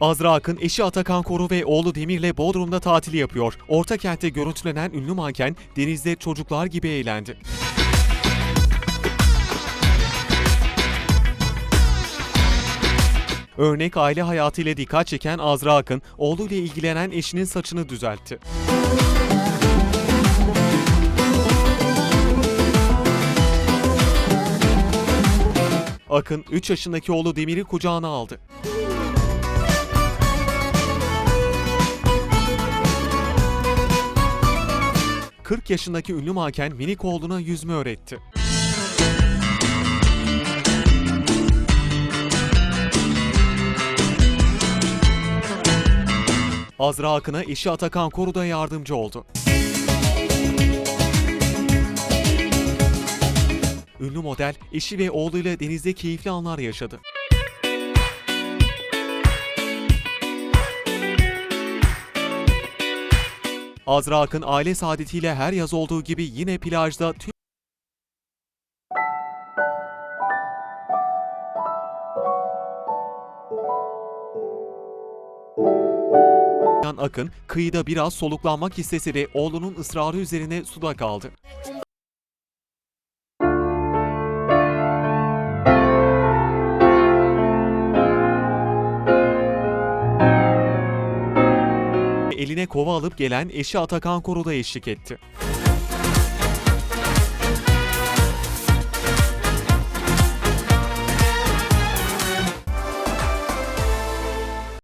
Azra Akın, eşi Atakan Koru ve oğlu Demir'le Bodrum'da tatil yapıyor. Orta kentte görüntülenen ünlü manken denizde çocuklar gibi eğlendi. Örnek aile hayatıyla dikkat çeken Azra Akın, oğluyla ilgilenen eşinin saçını düzeltti. Akın 3 yaşındaki oğlu Demir'i kucağına aldı. ...40 yaşındaki ünlü manken minik oğluna yüzme öğretti. Azra Akın'a eşi Atakan Koru da yardımcı oldu. Ünlü model eşi ve oğluyla denizde keyifli anlar yaşadı. Azra Akın aile saadetiyle her yaz olduğu gibi yine plajda tüm Akın kıyıda biraz soluklanmak istese de oğlunun ısrarı üzerine suda kaldı. Eline kova alıp gelen eşi Atakan Koru da eşlik etti.